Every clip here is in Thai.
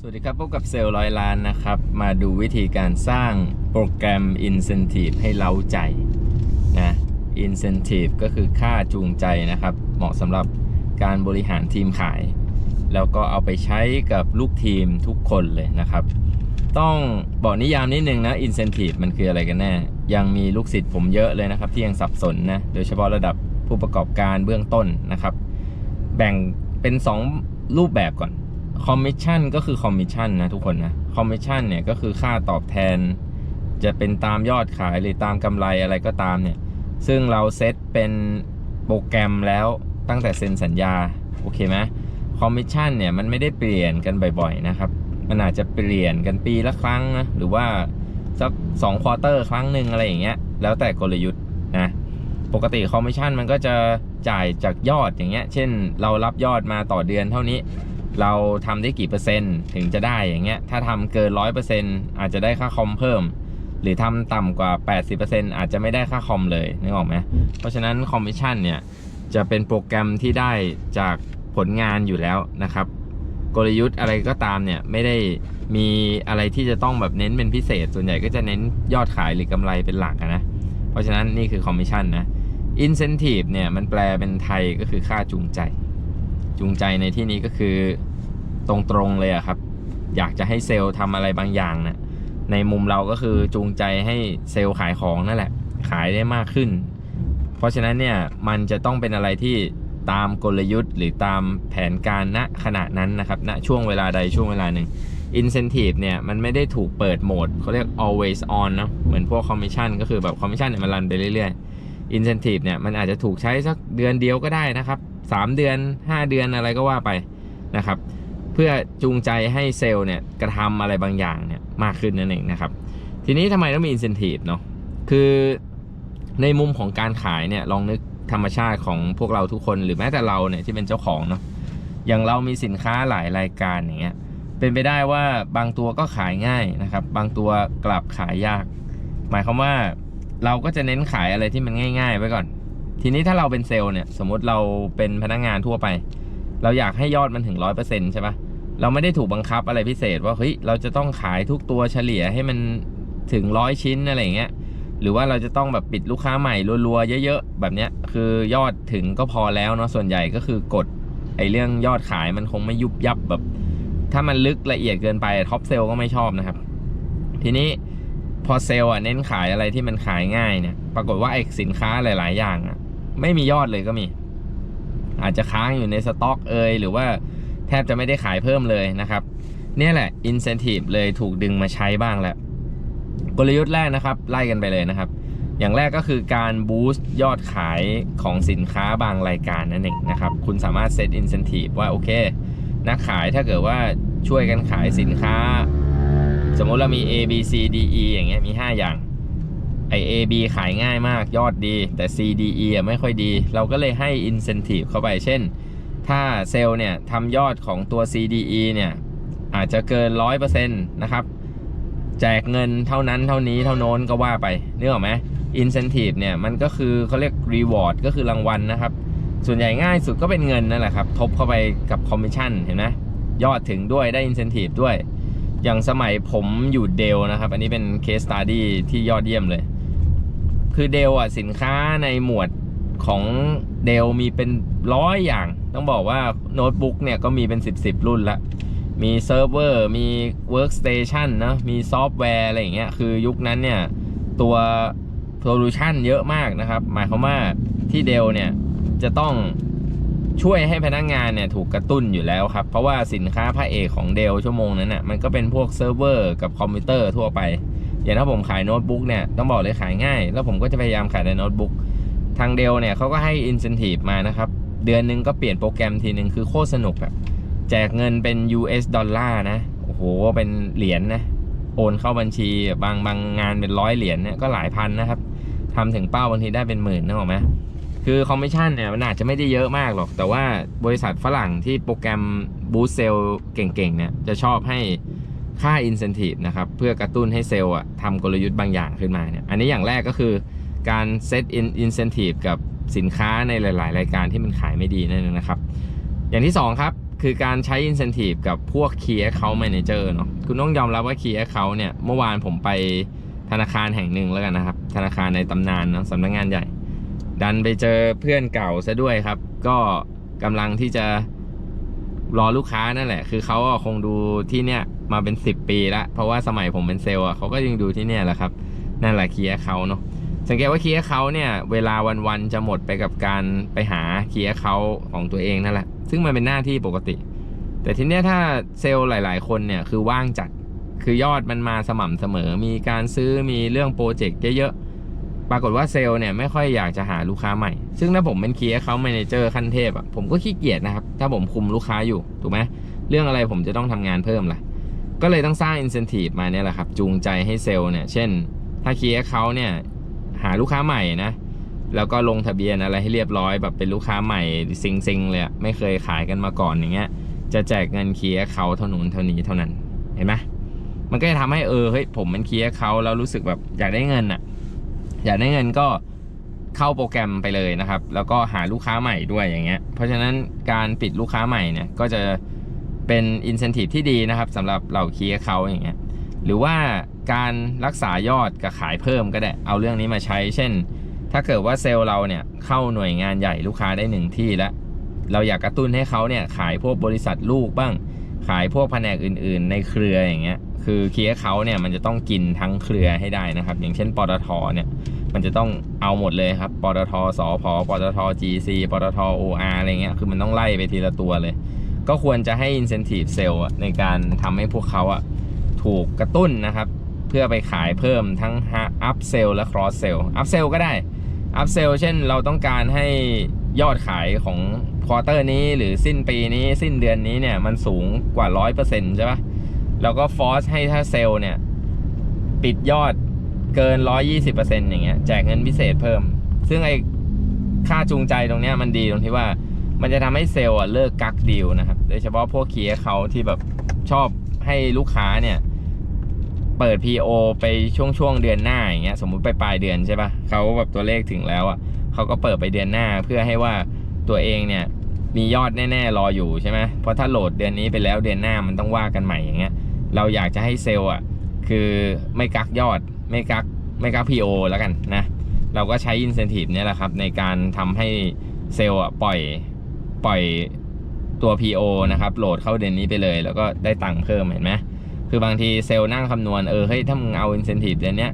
สวัสดีครับพบกับเซลล์ร้อยล้านนะครับ มาดูวิธีการสร้างโปรแกรม Incentive ให้เล้าใจนะ Incentive ก็คือค่าจูงใจนะครับ เหมาะสำหรับการบริหารทีมขาย แล้วก็เอาไปใช้กับลูกทีมทุกคนเลยนะครับ ต้องบอกนิยามนิดนึงนะ Incentive มันคืออะไรกันแน่ ยังมีลูกศิษย์ผมเยอะเลยนะครับ ที่ยังสับสนนะ โดยเฉพาะระดับผู้ประกอบการเบื้องต้นนะครับ แบ่งเป็น 2 รูปแบบก่อน คอมมิชชั่นก็คือคอมมิชชั่นนะทุกคนนะคอมมิชชั่นเนี่ยก็คือค่าตอบแทน จะเป็นตามยอดขายหรือตามกำไรอะไรก็ตามเนี่ย ซึ่งเราเซตเป็นโปรแกรมแล้วตั้งแต่เซ็นสัญญา โอเคไหมคอมมิชชั่นเนี่ยมันไม่ได้เปลี่ยนกันบ่อยๆนะครับ มันอาจจะเปลี่ยนกันปีละครั้งนะหรือว่าสักสองควอเตอร์ครั้งหนึ่งอะไรอย่างเงี้ยแล้วแต่กลยุทธ์นะปกติคอมมิชชั่นมันก็จะจ่ายจากยอดอย่างเงี้ย เช่น เรารับยอดมาต่อเดือนเท่านี้ เราทำได้กี่เปอร์เซ็นต์ถึงจะได้อย่างเงี้ย ถ้าทำเกินร้อยเปอร์เซ็นต์อาจจะได้ค่าคอมเพิ่ม หรือทำต่ำกว่า 80%อาจจะไม่ได้ค่าคอมเลยนึกออกไหมเพราะฉะนั้นคอมมิชชั่นเนี่ยจะเป็นโปรแกรมที่ได้จากผลงานอยู่แล้วนะครับ กลยุทธ์อะไรก็ตามเนี่ยไม่ได้มีอะไรที่จะต้องแบบเน้นเป็นพิเศษ ส่วนใหญ่ก็จะเน้นยอดขายหรือกำไรเป็นหลักนะ เพราะฉะนั้นนี่คือคอมมิชชั่นนะ incentive เนี่ยมันแปลเป็นไทยก็คือค่าจูงใจ จูงใจในที่นี้ก็คือ ตรงๆเลยอะครับ อยากจะให้เซลล์ทำอะไรบางอย่างนะในมุมเราก็คือจูงใจให้เซลล์ขายของนั่นแหละ ขายได้มากขึ้น เพราะฉะนั้นเนี่ยมันจะต้องเป็นอะไรที่ตามกลยุทธ์ หรือตามแผนการณขณะนั้นนะครับณช่วงเวลาใดช่วงเวลาหนึ่ง incentive เนี่ยมันไม่ได้ถูกเปิดโหมดเขาเรียก always on เนะเหมือนพวก commission ก็คือแบบ commission เนี่ยมันรันไปเรื่อยๆ incentive เนี่ยมันอาจจะถูกใช้สักเดือนเดียวก็ได้นะครับ 3 เดือน 5 เดือนอะไรก็ว่าไปนะครับ พื่อจูงใจให้เซลล์เนี่ยกระทำอะไรบางอย่างเนี่ยมากขึ้นนั่นเองนะครับ ทีนี้ทำไมต้องมี incentive เนาะคือในมุมของการขายเนี่ยลองนึกธรรมชาติของพวกเราทุกคนหรือแม้แต่เราเนี่ยที่เป็นเจ้าของเนาะอย่างเรามีสินค้าหลายรายการอย่างเงี้ยเป็นไปได้ว่าบางตัวก็ขายง่ายนะครับ บางตัวกลับขายยาก หมายความว่าเราก็จะเน้นขายอะไรที่มันง่าย ๆ ไว้ก่อน ทีนี้ถ้าเราเป็นเซลล์เนี่ยสมมติเราเป็นพนักงานทั่วไป เราอยากให้ยอดมันถึงร้อยเปอร์เซ็นต์ใช่ปะ เราไม่ได้ถูกบังคับอะไรพิเศษว่าเฮ้ยเราจะต้องขายทุกตัวเฉลี่ยให้มันถึงร้อยชิ้นอะไรอย่างเงี้ยหรือว่าเราจะต้องแบบปิดลูกค้าใหม่รัวๆเยอะๆแบบเนี้ยคือยอดถึงก็พอแล้วเนาะส่วนใหญ่ก็คือกดไอเรื่องยอดขายมันคงไม่ยุบยับแบบ ถ้ามันลึกละเอียดเกินไปท็อปเซลก็ไม่ชอบนะครับ ทีนี้พอเซลล์อะเน้นขายอะไรที่มันขายง่ายเนี่ย ปรากฏว่าไอสินค้าหลาย ๆ อย่างอะ ไม่มียอดเลยก็มี อาจจะค้างอยู่ในสต็อกเอยหรือว่า แทบจะไม่ได้ขายเพิ่มเลยนะครับเนี่ยแหละ incentive เลยถูกดึงมาใช้บ้างแล้วกลยุทธ์แรกนะครับ ไล่กันไปเลยนะครับ อย่างแรกก็คือการบูสต์ยอดขายของสินค้าบางรายการนั่นเองนะครับ คุณสามารถเซต incentive ว่าโอเค นักขายถ้าเกิดว่าช่วยกันขายสินค้า สมมติเรามี A B C D E อย่างเงี้ยมี 5 อย่างไอ A B ขายง่ายมากยอดดี แต่ C D E อะไม่ค่อยดี เราก็เลยให้ incentive เข้าไปเช่น ถ้าเซลล์เนี่ยทำยอดของตัว C D E เนี่ยอาจจะเกิน 100%นะครับ แจกเงินเท่านั้นเท่านี้เท่าโน้นก็ว่าไปนึกออกไหม incentive เนี่ยมันก็คือเขาเรียก reward ก็คือรางวัลนะครับ ส่วนใหญ่ง่ายสุดก็เป็นเงินนั่นแหละครับ ทบเข้าไปกับคอมมิชชั่นเห็นไหมยอดถึงด้วยได้อินเซนティブด้วย อย่างสมัยผมอยู่เดลนะครับ อันนี้เป็นเคสตัดดี้ที่ยอดเยี่ยมเลย คือเดลอ่ะสินค้าในหมวด ของเดลมีเป็นร้อยอย่าง ต้องบอกว่าโน้ตบุ๊กเนี่ยก็มีเป็น 10บสรุ่นละ มีเซิร์ฟเวอร์มีเวิร์กสเตชันนะมีซอฟต์แวร์อะไรอย่างเงี้ยคือยุคนั้นเนี่ย ตัวโซลูชันเยอะมากนะครับ หมายความว่าที่เดลเนี่ยจะต้องช่วยให้พนักงงานเนี่ยถูกกระตุ้นอยู่แล้วครับ เพราะว่าสินค้าพระเอกของเดลชั่วโมงนั้นน่ะมันก็เป็นพวกเซิร์ฟเวอร์กับคอมพิวเตอร์ทั่วไป อย่างถ้าผมขายโน้ตบุ๊กเนี่ยต้องบอกเลยขายง่าย แล้วผมก็จะพยายามขายในโน้ตบุ๊ก ทางเดลเนี่ยเขาก็ให้อินเซนティブมานะครับ เดือนหนึงก็เปลี่ยนโปรแกรมทีหนึ่งคือโคตรสนุกอะแจกเงินเป็น US ดอลลาร์นะ โอ้โห เป็นเหรียญนะ โอนเข้าบัญชีบางบางงานเป็นร้อยเหรียญเนี่ยก็หลายพันนะครับทำถึงเป้าบางทีได้เป็นหมื่นนึกออกไหม คือคอมมิชชั่นเนี่ยมันอาจจะไม่ได้เยอะมากหรอก แต่ว่าบริษัทฝรั่งที่โปรแกรมบูสเซลเก่งๆเนี่ยจะชอบให้ค่า Incentive นะครับ เพื่อกระตุ้นให้เซลล์อะทำกลยุทธ์บางอย่างขึ้นมาเนี่ยอันนี้อย่างแรกก็คือ การเซตอิน Incentive กับสินค้าในหลาย ๆ รายการที่มันขายไม่ดีนั่นเองนะครับ อย่างที่ 2 ครับ คือการใช้ incentive กับพวก key account manager เนาะคุณต้องยอมรับว่า key account เนี่ยเมื่อวานผมไปธนาคารแห่งหนึ่งแล้วกันนะครับ ธนาคารในตำนานเนาะสำนักงานใหญ่ ดันไปเจอเพื่อนเก่าซะด้วยครับ ก็กำลังที่จะรอลูกค้านั่นแหละ คือเขาคงดูที่เนี่ยมาเป็น 10 ปีแล้ว เพราะว่าสมัยผมเป็นเซลล์อะเขาก็ยังดูที่เนี่ยแหละครับ นั่นแหละ key account เนาะ สังเกตว่าเคีย์เขาเนี่ยเวลาวันๆจะหมดไปกับการไปหาเคีย์เขาของตัวเองนั่นแหละ ซึ่งมันเป็นหน้าที่ปกติ แต่ทีเนี้ยถ้าเซลล์หลาย ๆ คนเนี่ยคือว่างจัดคือยอดมันมาสม่ำเสมอ มีการซื้อมีเรื่องโปรเจกต์เยอะๆ ปรากฏว่าเซลล์เนี่ยไม่ค่อยอยากจะหาลูกค้าใหม่ ซึ่งถ้าผมเป็นเคีย์เขา m ม n เจอร์ขั้นเทพอะผมก็ขี้เกียจนะครับ ถ้าผมคุมลูกค้าอยู่ถูกไหมเรื่องอะไรผมจะต้องทำงานเพิ่มล่ะ ก็เลยต้องสร้าง incentive มาเนี่ยแหละครับ จูงใจให้เซลล์เนี่ย เช่น ถ้าเคีย์เขาเนี่ย หาลูกค้าใหม่นะ แล้วก็ลงทะเบียนอะไรให้เรียบร้อยแบบเป็นลูกค้าใหม่ซิงซิงๆเลยอะไม่เคยขายกันมาก่อนอย่างเงี้ย จะแจกเงินเคียร์เขาเท่านู้นเท่านี้เท่านั้น เห็นไหมมันก็จะทำให้เออเฮ้ยผมเป็นเคียร์เขาแล้วรู้สึกแบบอยากได้เงินอะอยากได้เงินก็เข้าโปรแกรมไปเลยนะครับ แล้วก็หาลูกค้าใหม่ด้วยอย่างเงี้ย เพราะฉะนั้นการปิดลูกค้าใหม่เนี่ยก็จะเป็นอินเซนティブที่ดีนะครับสำหรับเหล่าเคียร์เขาอย่างเงี้ย หรือว่า การรักษายอดกับขายเพิ่มก็ได้ เอาเรื่องนี้มาใช้ เช่น ถ้าเกิดว่าเซลล์เราเนี่ยเข้าหน่วยงานใหญ่ลูกค้าได้หนึ่งที่แล้ว เราอยากกระตุ้นให้เขาเนี่ยขายพวกบริษัทลูกบ้าง ขายพวกแผนกอื่น ๆ ในเครืออย่างเงี้ย คือเคียร์เขาเนี่ยมันจะต้องกินทั้งเครือให้ได้นะครับ อย่างเช่น ปตทเนี่ยมันจะต้องเอาหมดเลยครับ ปตทสพปตท GC ปตท OR อะไรเงี้ย คือมันต้องไล่ไปทีละตัวเลย ก็ควรจะให้ incentive เซลล์ในการทำให้พวกเขาอะถูกกระตุ้นนะครับ เพื่อไปขายเพิ่มทั้ง up sell และ cross sell up sell ก็ได้ up sell เช่นเราต้องการให้ยอดขายของควอเตอร์นี้หรือสิ้นปีนี้สิ้นเดือนนี้เนี่ยมันสูงกว่า 100%ใช่ปะเราก็ฟอสให้ถ้าเซลล์เนี่ย ปิดยอดเกิน 120%อย่างเงี้ยแจกเงินพิเศษเพิ่ม ซึ่งไอ้ค่าจูงใจตรงเนี้ยมันดีตรงที่ว่ามันจะทำให้เซลล์อะเลิกกักดีลนะครับ โดยเฉพาะพวกเคียร์เขาที่แบบชอบให้ลูกค้าเนี่ย เปิด PO ไปช่วงช่วงๆเดือนหน้าอย่างเงี้ยสมมุติไปปลายเดือนใช่ปะเขาแบบตัวเลขถึงแล้วอะเขาก็เปิดไปเดือนหน้าเพื่อให้ว่าตัวเองเนี่ยมียอดแน่ ๆ รออยู่ใช่ไหมเพราะถ้าโหลดเดือนนี้ไปแล้วเดือนหน้ามันต้องว่ากันใหม่อย่างเงี้ย เราอยากจะให้เซลล์อะคือไม่กักยอดไม่กักไม่กัก PO แล้วกันนะ เราก็ใช้ incentive เนี่ยแหละครับในการทำให้เซลล์อะปล่อยปล่อยตัว PO นะครับโหลดเข้าเดือนนี้ไปเลย แล้วก็ได้ตังค์เพิ่มเห็นไหม คือบางทีเซลล์นั่งคำนวณเออเฮ้ยถ้ามึงเอา incentive เดือนเนี้ย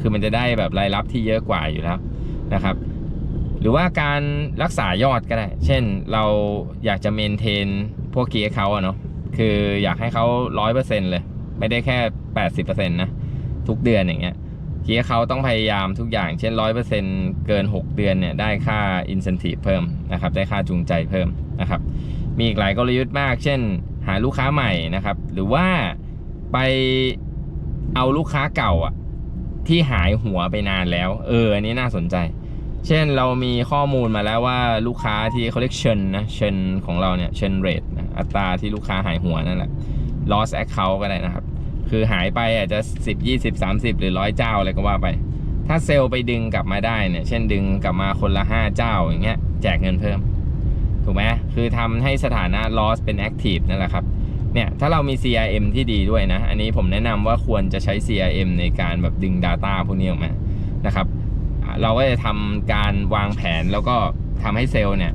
คือมันจะได้แบบรายรับที่เยอะกว่าอยู่แล้วนะครับ หรือว่าการรักษายอดก็ได้ เช่นเราอยากจะเมนเทนพวกเกียร์เขาเนาะคืออยากให้เขาร้อยเปอร์เซ็นเลย ไม่ได้แค่แปดสิบเปอร์เซ็นต์นะทุกเดือนอย่างเงี้ยเกียร์เขาต้องพยายามทุกอย่างเช่นร้อยเปอร์เซ็นเกิน6เดือนเนี่ยได้ค่า incentive เพิ่มนะครับได้ค่าจูงใจเพิ่มนะครับมีอีกหลายกลยุทธ์มาก เช่น หาลูกค้าใหม่นะครับ หรือว่า ไปเอาลูกค้าเก่าอะ ที่หายหัวไปนานแล้ว เออ อันนี้น่าสนใจ เช่นเรามีข้อมูลมาแล้วว่าลูกค้าที่เขาเรียกเชนนะเชนของเราเนี่ยเชนเรทนะอัตราที่ลูกค้าหายหัวนั่นแหละ loss account ก็ได้นะครับ คือหายไปอาจจะ 10 20 30 หรือร้อยเจ้าอะไรก็ว่าไป ถ้าเซลล์ไปดึงกลับมาได้เนี่ย เช่นดึงกลับมาคนละ 5 เจ้าอย่างเงี้ยแจกเงินเพิ่ม ถูกไหมคือทำให้สถานะ loss เป็น active นั่นแหละครับ เนี่ยถ้าเรามี CRM ที่ดีด้วยนะ อันนี้ผมแนะนำว่าควรจะใช้ CRM ในการแบบดึง Data พวกนี้ออกมานะครับ เราก็จะทำการวางแผนแล้วก็ทำให้เซลล์เนี่ย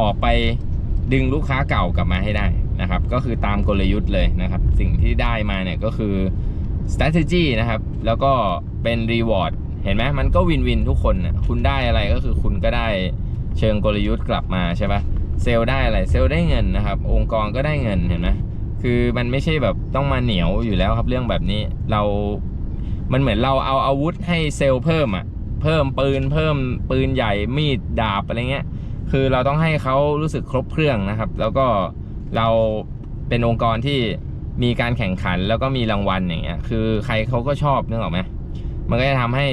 ออกไปดึงลูกค้าเก่ากลับมาให้ได้นะครับ ก็คือตามกลยุทธ์เลยนะครับ สิ่งที่ได้มาเนี่ยก็คือ strategy นะครับ แล้วก็เป็น reward เห็นไหมมันก็วินวินทุกคนนะคุณได้อะไรก็คือคุณก็ได้เชิงกลยุทธ์กลับมาใช่ปะ เซลได้อะไรเซลได้เงินนะครับ องค์กรก็ได้เงินเห็นไหมคือมันไม่ใช่แบบต้องมาเหนียวอยู่แล้วครับเรื่องแบบนี้เรา มันเหมือนเราเอาอาวุธให้เซลเพิ่มอะเพิ่มปืนเพิ่มปืนใหญ่มีดดาบอะไรเงี้ย คือเราต้องให้เขารู้สึกครบเครื่องนะครับ แล้วก็เราเป็นองค์กรที่มีการแข่งขันแล้วก็มีรางวัลอย่างเงี้ย คือใครเขาก็ชอบนึกออกไหมมันก็จะทำให้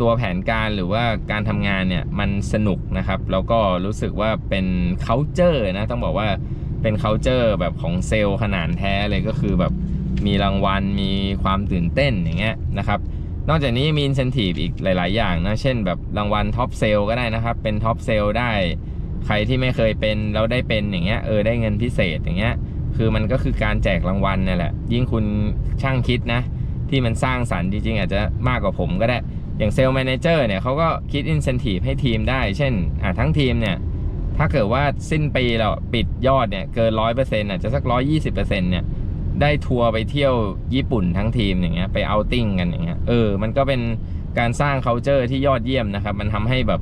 ตัวแผนการหรือว่าการทำงานเนี่ยมันสนุกนะครับ แล้วก็รู้สึกว่าเป็น culture นะต้องบอกว่าเป็น culture แบบของเซลล์ขนาดแท้เลยก็คือแบบมีรางวัลมีความตื่นเต้นอย่างเงี้ยนะครับนอกจากนี้มี incentive อีกหลาย ๆ อย่างนะ เช่นแบบรางวัลท็อปเซลก็ได้นะครับ เป็นท็อปเซลได้ ใครที่ไม่เคยเป็นแล้วได้เป็นอย่างเงี้ย เออ ได้เงินพิเศษอย่างเงี้ย คือมันก็คือการแจกรางวัลนี่แหละ ยิ่งคุณช่างคิดนะ ที่มันสร้างสรรค์จริง ๆ อาจจะมากกว่าผมก็ได้ อย่างเซลล์แมเนเจอร์เนี่ยเขาก็คิดอินเซนティブให้ทีมได้ เช่นอ่ะทั้งทีมเนี่ย ถ้าเกิดว่าสิ้นปีเราปิดยอดเนี่ยเกินร้อยเปอร์เซ็นต์อาจจะสักร้อยี่สิบเปอร์เซ็นต์เนี่ย ได้ทัวร์ไปเที่ยวญี่ปุ่นทั้งทีมอย่างเงี้ยไปเอาติ้งกันอย่างเงี้ยเออมันก็เป็นการสร้าง c u เจอร์ที่ยอดเยี่ยมนะครับ มันทำให้แบบ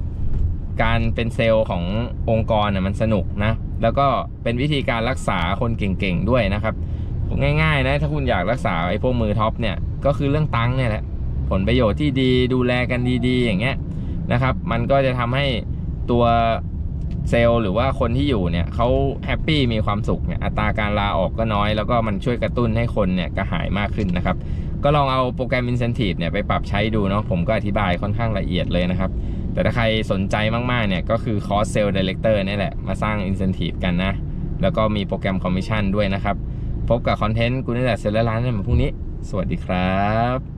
การเป็นเซลล์ขององค์กรน่ะมันสนุกนะ แล้วก็เป็นวิธีการรักษาคนเก่งๆด้วยนะครับ ง่ายๆนะ ถ้าคุณอยากรักษาไอ้พวกมือท็อปเนี่ยก็คือเรื่องตังค์เนี่ยแหละ ผลประโยชน์ที่ดีดูแลกันดีๆ อย่างเงี้ยนะครับ มันก็จะทำให้ตัวเซลล์หรือว่าคนที่อยู่เนี่ยเขาแฮปปี้มีความสุขเนี่ยอัตราการลาออกก็น้อย แล้วก็มันช่วยกระตุ้นให้คนเนี่ยกระหายมากขึ้นนะครับ ก็ลองเอาโปรแกรม Incentive เนี่ยไปปรับใช้ดูเนาะผมก็อธิบายค่อนข้างละเอียดเลยนะครับ แต่ถ้าใครสนใจมากๆเนี่ยก็คือ Cost Sale Director นี่แหละ มาสร้าง Incentive กันนะ แล้วก็มีโปรแกรม Commission ด้วยนะครับ พบกับคอนเทนต์กูนี่แหละเซลล์ร้านในวันพรุ่งนี้ สวัสดีครับ